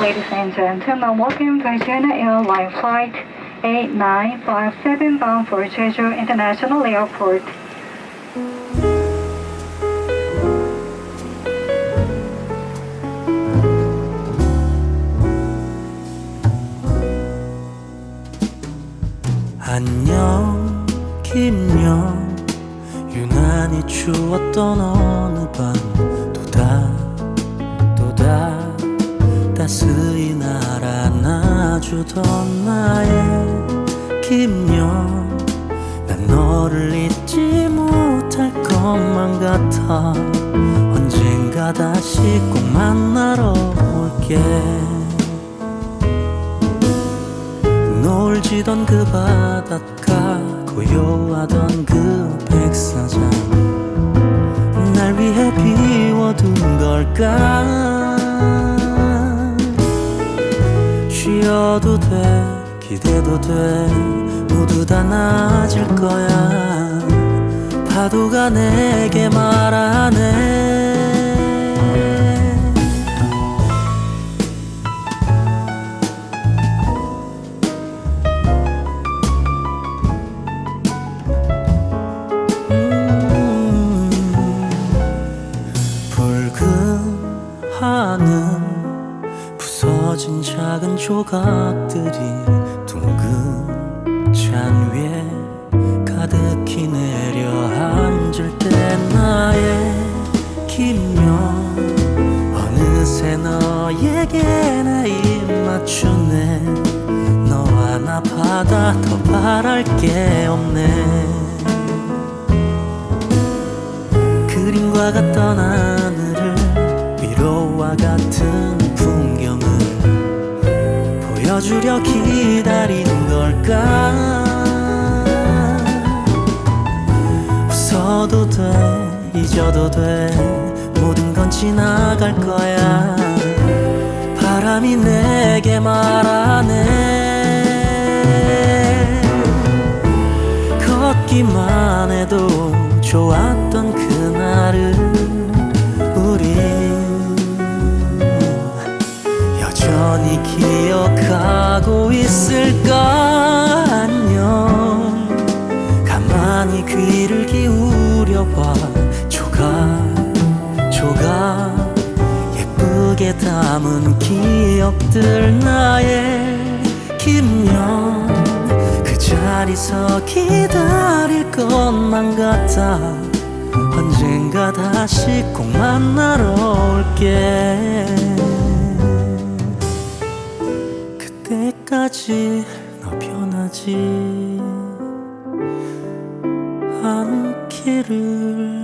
Ladies and gentlemen, welcome to China Airline Flight 8957 bound for Jeju International Airport. 안녕 김녕 유난히 추웠던 어느 밤 또다 또다 따스히 날 안아주던 나의 김녕 난 너를 잊지 못할 것만 같아. 언젠가 다시 꼭 만나러 올게. 놀지던 그 바닷가 고요하던 그 백사장. 날 위해 비워둔 걸까 쉬어도 돼 기대도 돼. 모두 다 나아질 거야. 파도가 내게 말하네. 붉은 하늘 부서진 작은 조각들이 둥근 잔 위에 가득히 내려앉을 때 나의 김명 어느새 너에게 나 입 맞추네. 너와 나 바다 더 바랄 게 없네. 그림과 같던 하늘을 위로와 같은 보여주려 기다린 걸까? 웃어도 돼 잊어도 돼 모든 건 지나갈 거야. 바람이 내게 말하네. 걷기만 해도 좋았던 그날을 여전히 기억하고 있을까 안녕. 가만히 귀를 기울여봐. 조각 조각. 예쁘게 담은 기억들 나의 김영 그 자리서 기다릴 것만 같아. 언젠가 다시 꼭 만나러 올게 때까지 너 변하지 않기를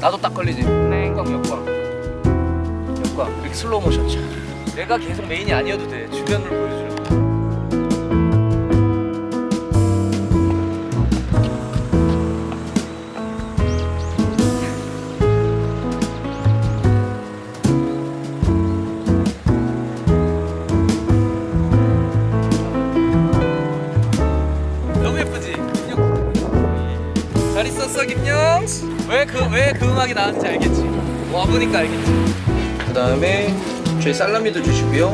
나도 딱 걸리지. 네. 역광 역광. 이렇게 슬로우 모션. 차. 내가 계속 메인이 아니어도 돼. 주변을 보여주려. 너무 예쁘지? 잘 있었어 김영. 왜 그 왜 그 음악이 나왔는지 알겠지? 와 보니까 알겠지? 그 다음에 저희 살라미도 주시고요.